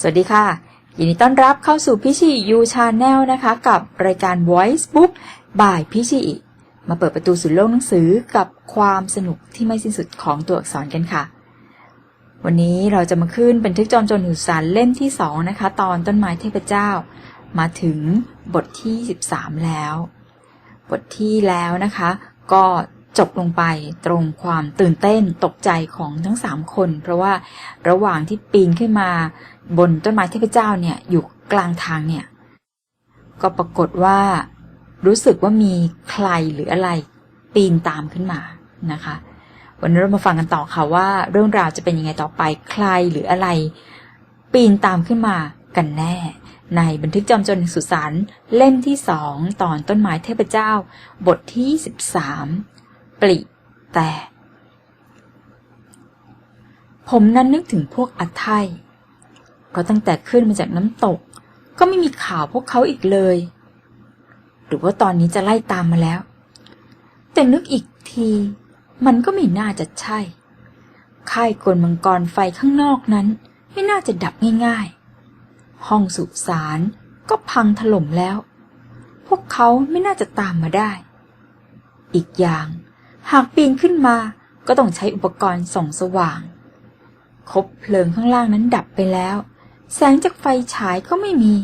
สวัสดีค่ะ ยินดีต้อนรับเข้าสู่พิชียูชาแนลนะคะ กับรายการ Voice Book บ่ายพิชีมาเปิดประตูสู่โลกหนังสือกับความสนุกที่ไม่สิ้นสุดของตัวอักษรกันค่ะ วันนี้เราจะมาขึ้นเป็นทึกจอมโจรหุสารเล่มที่สองนะคะ ตอนต้นไม้เทพเจ้า มาถึงบทที่ 13 แล้ว บทที่แล้วนะคะ ก็ จบลงไปตรงความตื่นเต้นตกใจของทั้งสามคน เพราะว่าระหว่างที่ปีนขึ้นมาบนต้นไม้เทพเจ้าเนี่ยอยู่กลางทางเนี่ย ก็ปรากฏว่า รู้สึกว่ามีใครหรืออะไรปีนตามขึ้นมานะคะ วันนี้เรามาฟังกันต่อค่ะว่า เรื่องราวจะเป็นยังไงต่อไปใครหรืออะไร ปีนตามขึ้นมากันแน่ ในบันทึกจอมจรสุสานเล่มที่สองตอนต้นไม้เทพเจ้า บทที่สิบสาม ปลิแต่ผมนั้นนึกถึงพวกอัทไทยเพราะตั้งแต่ขึ้นมาจากน้ำตก ก็ไม่มีข่าวพวกเขาอีกเลย หรือว่าตอนนี้จะไล่ตามมาแล้ว แต่นึกอีกที มันก็ไม่น่าจะใช่ ค่ายกลมังกรไฟข้างนอกนั้น ไม่น่าจะดับง่ายๆ ห้องสุสานก็พังถล่มแล้ว พวกเขาไม่น่าจะตามมาได้ อีกอย่าง หากปีนขึ้นมาก็ต้องใช้อุปกรณ์ส่องสว่าง คบเพลิงข้างล่างนั้นดับไปแล้ว แสงจากไฟฉายก็ไม่มี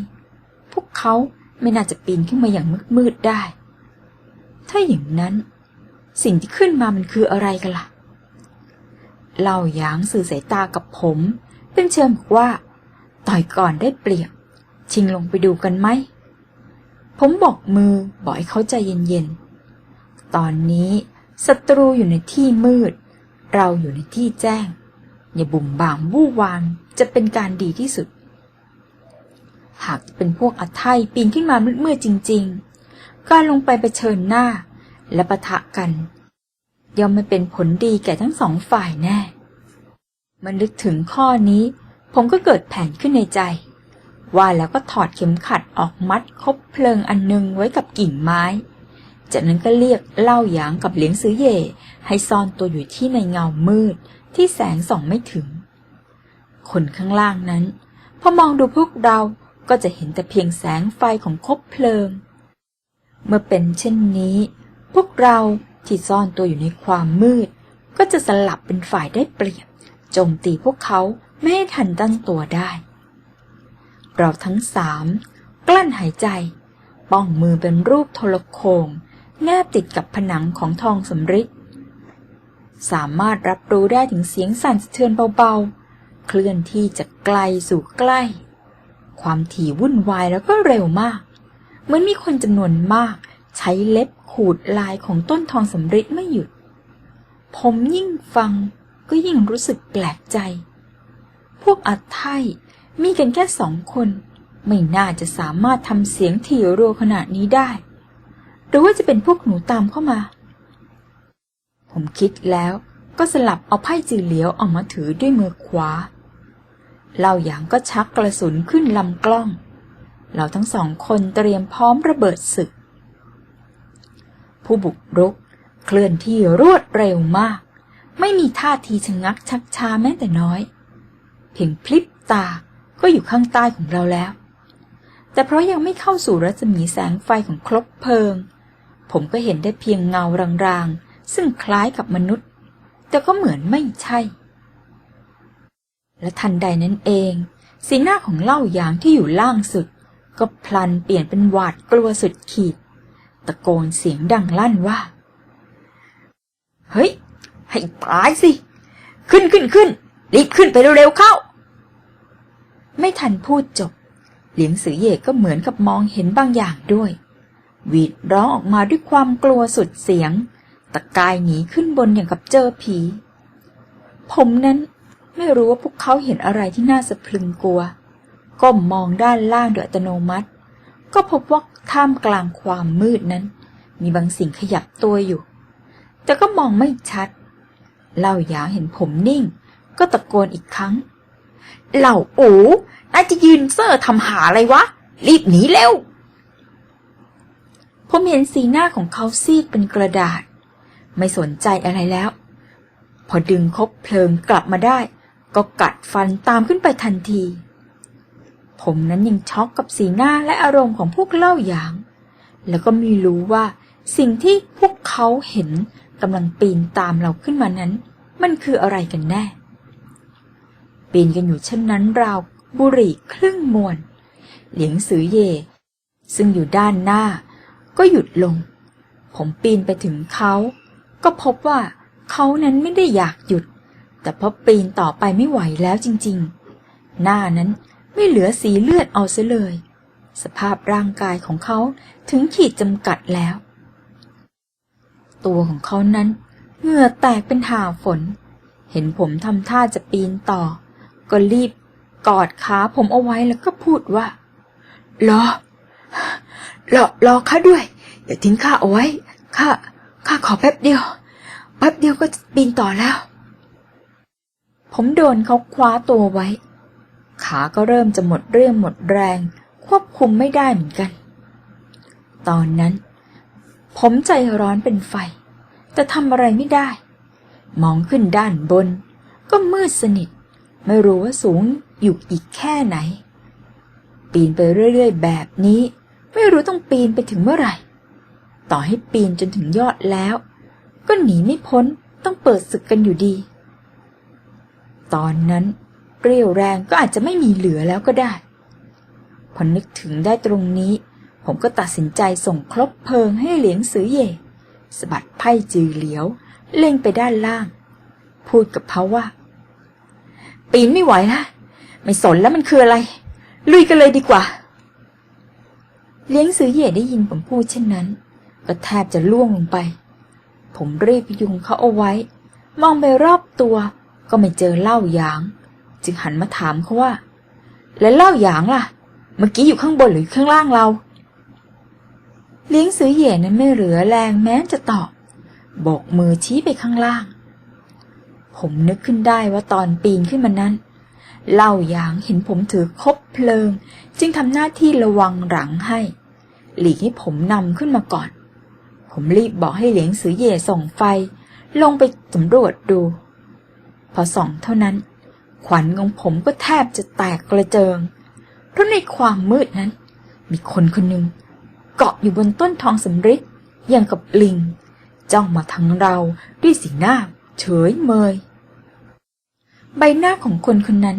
พวกเขาไม่น่าจะปีนขึ้นมาอย่างมืดๆได้ ถ้าอย่างนั้น สิ่งที่ขึ้นมามันคืออะไรกันล่ะ เล่าหยางสื่อสายตากับผม เป็นเชิงบอกว่า ต่อยก่อนได้เปรียบ ชิงลงไปดูกันไหม ผมบอกมือบอกให้เขาใจเย็นๆ ตอนนี้ ศัตรูอยู่ในที่มืด เราอยู่ในที่แจ้ง อย่าบุ่มบามวู่วามจะเป็นการดีที่สุด หากเป็นพวกอัไทยปีนขึ้นมามืดๆจริง ๆ การลงไปไปเชิญหน้า และปะทะกัน ย่อมไม่เป็นผลดีแก่ทั้งสองฝ่ายแน่ มันนึกถึงข้อนี้ ผมก็เกิดแผนขึ้นในใจ ว่าแล้วก็ถอดเข็มขัดออกมัดคบเพลิงอันนึงไว้กับกิ่งไม้ จากนั้นก็เรียกเล่าหยางกับเหลียงซื้อเย่ให้ซ่อนตัวอยู่ที่ในเงามืดที่แสงส่องไม่ถึง คนข้างล่างนั้น พอมองดูพวกเราก็จะเห็นแต่เพียงแสงไฟของคบเพลิง เมื่อเป็นเช่นนี้ พวกเราที่ซ่อนตัวอยู่ในความมืด ก็จะสลับเป็นฝ่ายได้เปรียบโจมตีพวกเขาไม่ให้ทันตั้งตัวได้ เราทั้งสามกลั้นหายใจ ป้องมือเป็นรูปโทรโคง แนบติดกับผนังของทองสำริดสามารถรับรู้ได้ถึงเสียงสั่นสะเทือนเบาๆ เคลื่อนที่จากไกลสู่ใกล้ ความถี่วุ่นวายแล้วก็เร็วมาก เหมือนมีคนจำนวนมาก ใช้เล็บขูดลายของต้นทองสำริดไม่หยุด ผมยิ่งฟังก็ยิ่งรู้สึกแปลกใจ พวกอัดไทยมีกันแค่สองคน ไม่น่าจะสามารถทำเสียงถี่รัวขนาดนี้ได้ รือว่าจะเป็นพวกหนูตามเข้ามา ผมคิดแล้วก็สลับเอาไพ่จือเหลียวออกมาถือด้วยมือขวาเล่าหยางก็ชักกระสุนขึ้นลำกล้อง เราทั้งสองคนเตรียมพร้อมระเบิดศึก ผู้บุกรุกเคลื่อนที่รวดเร็วมาก ไม่มีท่าทีชะงักชักช้าแม้แต่น้อย เพียงพลิบตาก็อยู่ข้างใต้ของเราแล้ว แต่เพราะยังไม่เข้าสู่รัศมีแสงไฟของครบเพลิง ผมก็เห็นได้เพียงเงารางๆ ซึ่งคล้ายกับมนุษย์ แต่ก็เหมือนไม่ใช่ และทันใดนั้นเอง สีหน้าของเล่าหยางที่อยู่ล่างสุด ก็พลันเปลี่ยนเป็นหวาดกลัวสุดขีด ตะโกนเสียงดังลั่นว่า เฮ้ย ให้ตายสิ ขึ้นขึ้นขึ้นรีบขึ้นไปเร็วๆเข้า ไม่ทันพูดจบ เหลียงสือเย่ก็เหมือนกับมองเห็นบางอย่างด้วย หวีดร้องออกมาด้วยความกลัวสุดเสียง ตะกายหนีขึ้นบนอย่างกับเจอผี ผมนั้นไม่รู้ว่าพวกเขาเห็นอะไรที่น่าสะพรึงกลัว ก้มมองด้านล่างโดยอัตโนมัติ ก็พบว่าท่ามกลางความมืดนั้น มีบางสิ่งขยับตัวอยู่ แต่ก็มองไม่ชัด เล่าหยางเห็นผมนิ่ง ก็ตะโกนอีกครั้ง เหล่าโอ๋นายจะยืนเซ่อทำหาอะไรวะ รีบหนีเร็ว ผมเห็นสีหน้าของเขาซีดเป็นกระดาษ ไม่สนใจอะไรแล้ว พอดึงคบเพลิงกลับมาได้ ก็กัดฟันตามขึ้นไปทันที ผมนั้นยังช็อกกับสีหน้าและอารมณ์ของพวกเล่าหยาง แล้วก็ไม่รู้ว่าสิ่งที่พวกเขาเห็นกำลังปีนตามเราขึ้นมานั้น มันคืออะไรกันแน่ ปีนกันอยู่เช่นนั้นราวบุหรี่ครึ่งมวน เหลียงสือเย่ซึ่งอยู่ด้านหน้า ก็หยุดลง ผมปีนไปถึงเขา ก็พบว่าเขานั้นไม่ได้อยากหยุด แต่พอปีนต่อไปไม่ไหวแล้วจริงๆ หน้านั้นไม่เหลือสีเลือดเอาซะเลย สภาพร่างกายของเขาถึงขีดจำกัดแล้ว ตัวของเขานั้นเหงื่อแตกเป็นหาฝน เห็นผมทำท่าจะปีนต่อ ก็รีบกอดขาผมเอาไว้แล้วก็พูดว่ารอ รอรอข้าด้วย อย่าทิ้งข้าเอาไว้ ข้า ข้าขอแป๊บเดียว แป๊บเดียวก็จะปีนต่อแล้ว ผมโดนเขาคว้าตัวไว้ ขาก็เริ่มจะหมดเรี่ยวหมดแรง ควบคุมไม่ได้เหมือนกัน ตอนนั้น ผมใจร้อนเป็นไฟ แต่ทำอะไรไม่ได้ มองขึ้นด้านบน ก็มืดสนิท ไม่รู้ว่าสูงอยู่อีกแค่ไหน ปีนไปเรื่อย ๆ แบบนี้ ไม่รู้ต้องปีนไปถึงเมื่อไหร่ ต่อให้ปีนจนถึงยอดแล้ว ก็หนีไม่พ้นต้องเปิดศึกกันอยู่ดี ตอนนั้นเรี่ยวแรงก็อาจจะไม่มีเหลือแล้วก็ได้ พอนึกถึงได้ตรงนี้ ผมก็ตัดสินใจส่งครบเพลิงให้เหลียงสือเย่สะบัดไพ่จือเหลียว เล่งไปด้านล่าง พูดกับเขาว่า ปีนไม่ไหวละไม่สนแล้วมันคืออะไร ลุยกันเลยดีกว่า เลี้ยงสือเย่ได้ยินผมพูดเช่นนั้น ก็แทบจะล่วงลงไป ผมรีบพยุงเขาเอาไว้ มองไปรอบตัวก็ไม่เจอเหล้าหยาง จึงหันมาถามเขาว่า แล้วเหล้าหยางล่ะ เมื่อกี้อยู่ข้างบนหรือข้างล่างเรา เลี้ยงสือเหย่นั้นไม่เหลือแรงแม้จะตอบโบกมือชี้ไปข้างล่าง ผมนึกขึ้นได้ว่าตอนปีนขึ้นมานั้น เล่าหยางเห็นผมถือคบ เพลิง จึงทำหน้าที่ระวังหลังให้ หลีกให้ผมนำขึ้นมาก่อน ผมรีบบอกให้เหลียงสือเย่ส่งไฟ ลงไปสำรวจดู พอส่องเท่านั้น ขวัญของผมก็แทบจะแตกกระเจิง เพราะในความมืดนั้น มีคนคนหนึ่งเกาะอยู่บนต้นทองสำริดอย่างกับลิง จ้องมาทางเราด้วยสีหน้าเฉยเมย ใบหน้าของคนคนนั้น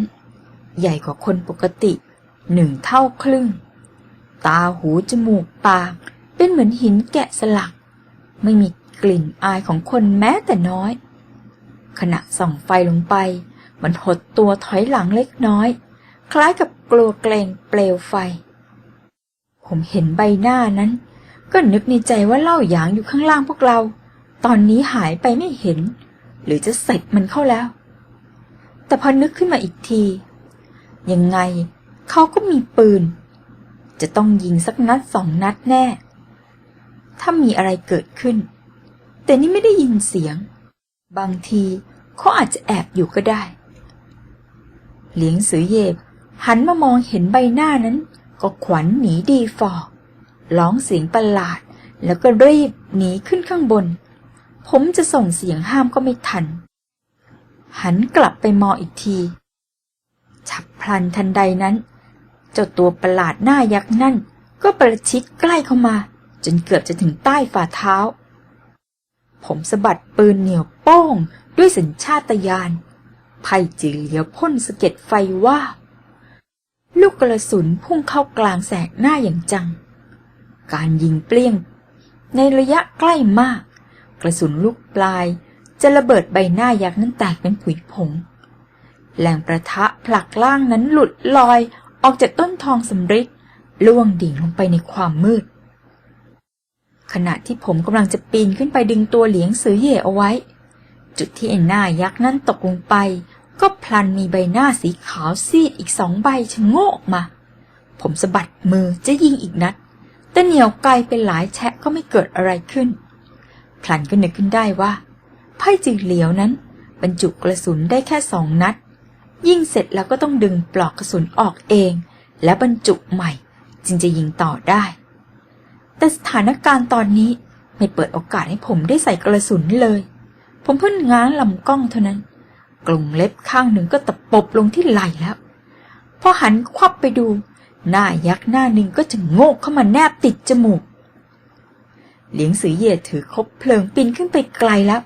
ใหญ่กว่าคนปกติ หนึ่งเท่าครึ่ง ตาหูจมูกปาก เป็นเหมือนหินแกะสลัก ไม่มีกลิ่นอายของคนแม้แต่น้อย ขณะส่องไฟลงไป มันหดตัวถอยหลังเล็กน้อย คล้ายกับกลัวเกรงเปลวไฟ ผมเห็นใบหน้านั้น ก็นึกในใจว่าเล่าหยางอยู่ข้างล่างพวกเรา ตอนนี้หายไปไม่เห็น หรือจะเสร็จมันเข้าแล้ว แต่พอนึกขึ้นมาอีกที ยังไง เขาก็มีปืน จะต้องยิงสักนัดสองนัดแน่ ถ้ามีอะไรเกิดขึ้น แต่นี่ไม่ได้ยินเสียง บางทีเขาอาจจะแอบอยู่ก็ได้ เหลียงสือเยบ หันมามองเห็นใบหน้านั้น ก็ขวัญหนีดีฟอร้องเสียงประหลาด แล้วก็รีบหนีขึ้นข้างบน ผมจะส่งเสียงห้ามก็ไม่ทัน หันกลับไปมองอีกที ฉับพลันทันใดนั้น เจ้าตัวประหลาดหน้ายักษ์นั่น ก็ประชิดใกล้เข้ามา จนเกือบจะถึงใต้ฝ่าเท้า ผมสะบัดปืนเหนียวโป้ง ด้วยสัญชาตญาณไพ่จีเหลียวพ่นสะเก็ดไฟว่า ลูกกระสุนพุ่งเข้ากลางแสกหน้าอย่างจัง การยิงเปลี่ยง ในระยะใกล้มาก กระสุนลูกปลายจะระเบิดใบหน้ายักษ์นั้นแตกเป็นผุยผงแรงประทะผลักล่างนั้นหลุดลอย ออกจากต้นทองสำริดล่วงดิ่งลงไปในความมืด ขณะที่ผมกำลังจะปีนขึ้นไปดึงตัวเหลียงสือเหย่เอาไว้ จุดที่ไอ้หน้ายักษ์นั้นตกลงไป ก็พลันมีใบหน้าสีขาวซีดอีกสองใบชะโงกมา ผมสะบัดมือจะยิงอีกนัด แต่เหนียวไกลเป็นหลายแฉะก็ไม่เกิดอะไรขึ้น พลันก็นึกขึ้นได้ว่าไพ่จือเหลียวนั้นบรรจุกระสุนได้แค่สองนัด ยิงเสร็จแล้วก็ต้องดึงปลอกกระสุนออกเอง และบรรจุใหม่ จึงจะยิงต่อได้ แต่สถานการณ์ตอนนี้ไม่เปิดโอกาสให้ผมได้ใส่กระสุนเลย ผมเพิ่งง้างลำกล้องเท่านั้น กลุ่มเล็บข้างหนึ่งก็ตะปบลงที่ไหล่แล้ว พอหันควับไปดู หน้ายักษ์หน้าหนึ่งก็จะโงกเข้ามาแนบติดจมูก เหลียงสือเย่ถือคบเพลิงปีนขึ้นไปไกลแล้ว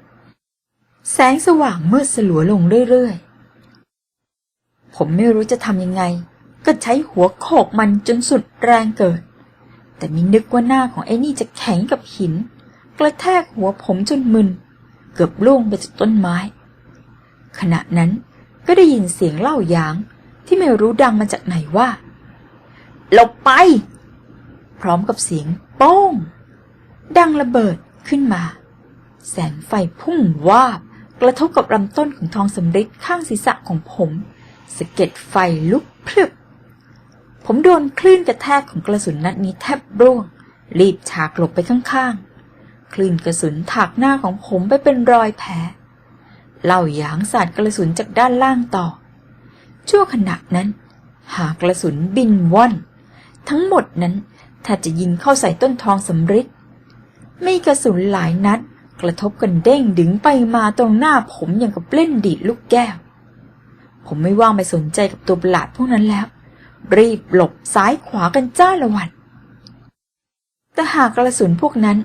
แสงสว่างมืดสลัวลงเรื่อยๆ ผมไม่รู้จะทำยังไง ก็ใช้หัวโขกมันจนสุดแรงเกิด แต่มีนึกว่าหน้าของไอ้นี่จะแข็งกับหิน กระแทกหัวผมจนมึน เกือบล่วงไปจากต้นไม้ ขณะนั้นก็ได้ยินเสียงเล่ายางที่ไม่รู้ดังมาจากไหนว่าหลบไป พร้อมกับเสียงโป้ง ดังระเบิดขึ้นมา แสงไฟพุ่งวาบ กระทบกับลำต้นของทองสำริดข้างศีรษะของผม สะเก็ดไฟลุกพลึบ ผมโดนคลื่นกระแทกของกระสุนนัดนี้แทบร่วง รีบฉากหลบไปข้างๆ คลื่นกระสุนถากหน้าของผมไปเป็นรอยแผลเล่าหยางสาดกระสุนจากด้านล่างต่อ ชั่วขณะนั้น หากกระสุนบินว่อน ทั้งหมดนั้นถ้าจะยิงเข้าใส่ต้นทองสำริดมีกระสุนหลายนัด กระทบกันเด้งดึงไปมาตรงหน้าผมอย่างกับเล่นดีดลูกแก้ว ผมไม่ว่างไปสนใจกับตัวประหลาดพวกนั้นแล้ว รีบหลบซ้ายขวากันจ้าละวันแต่หากกระสุนพวกนั้น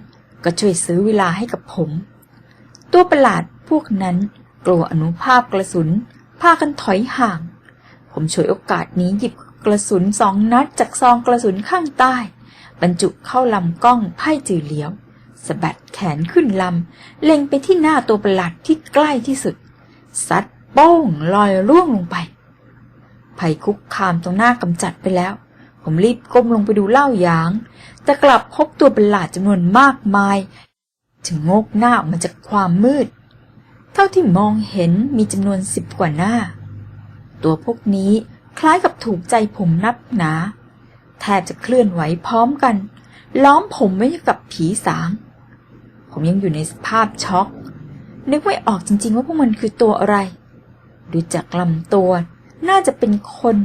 ก็ช่วยซื้อเวลาให้กับผม ตัวประหลาดพวกนั้นกลัวอนุภาพกระสุนพากันถอยห่าง ผมฉวยโอกาสนี้หยิบกระสุนสองนัดจากซองกระสุนข้างใต้ บรรจุเข้าลำกล้องไพ่จือเหลียวสะบัดแขนขึ้นลำ เล็งไปที่หน้าตัวประหลาดที่ใกล้ที่สุด ซัด โป้งลอยร่วงลงไปภัยคุกคามตรงหน้ากำจัดไปแล้ว ผมรีบก้มลงไปดูเล่ายาง แต่กลับพบตัวประหลาดจำนวนมากมาย ถึงงกหน้าออกมาจากความมืด เท่าที่มองเห็นมีจำนวนสิบกว่าหน้า ตัวพวกนี้คล้ายกับถูกใจผมนับหนา แทบจะเคลื่อนไหวพร้อมกัน ล้อมผมไว้กับผีสาง ผมยังอยู่ในสภาพช็อก นึกไม่ออกจริงๆว่าพวกมันคือตัวอะไร ดูจากลำตัว น่าจะเป็นคน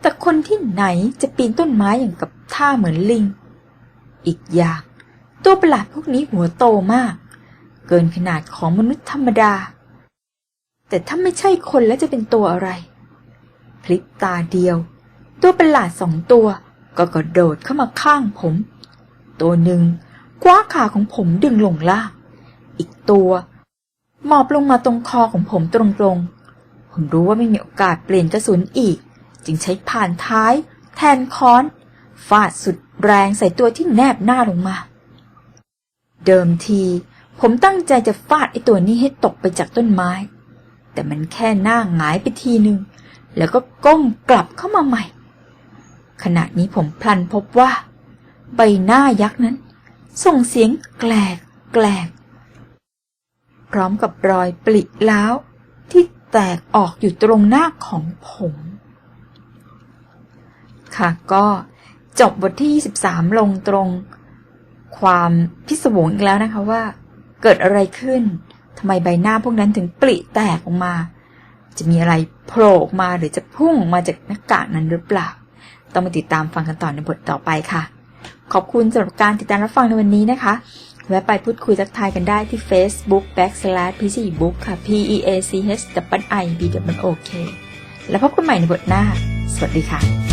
แต่คนที่ไหนจะปีนต้นไม้อย่างกับท่าเหมือนลิง อีกอย่างตัวประหลาดพวกนี้หัวโตมาก เกินขนาดของมนุษย์ธรรมดา แต่ถ้าไม่ใช่คนแล้วจะเป็นตัวอะไร พลิกตาเดียว ตัวประหลาดสองตัวก็กระโดดเข้ามาข้างผม ตัวหนึ่งคว้าขาของผมดึงลงล่าง อีกตัว หมอบลงมาตรงคอของผมตรงๆ ผมรู้ว่าไม่มีโอกาสเปลี่ยนกระสุนอีก จึงใช้ผ่านท้าย แทนค้อน ฟาดสุดแรงใส่ตัวที่แนบหน้าลงมา เดิมที ผมตั้งใจจะฟาดไอตัวนี้ให้ตกไปจากต้นไม้ แต่มันแค่หน้าหงายไปทีหนึ่งแล้วก็ก้มกลับเข้ามาใหม่ ขณะนี้ผมพลันพบว่า ใบหน้ายักษ์นั้น ส่งเสียงแกลกแกลกพร้อมกับรอยปลิล้าวที่ แตกออกอยู่ตรงหน้าของผม ค่ะก็จบบทที่ 23 ลงตรงความพิศวงอีกแล้วนะคะว่า เกิดอะไรขึ้นทำไมใบหน้าพวกนั้นถึงปลิแตกออกมา จะมีอะไรโผล่ออกมาหรือจะพุ่งออกมาจากหน้ากากนั้นหรือเปล่า ต้องมาติดตามฟังกันต่อในบทต่อไปค่ะ ขอบคุณสำหรับการติดตามรับฟังในวันนี้นะคะ แวะไปพูดคุยทักทายกันได้ที่ Facebook backslash p c book ค่ะ p e a c h w i b o k แล้วพบกันใหม่ในบทหน้า สวัสดีค่ะ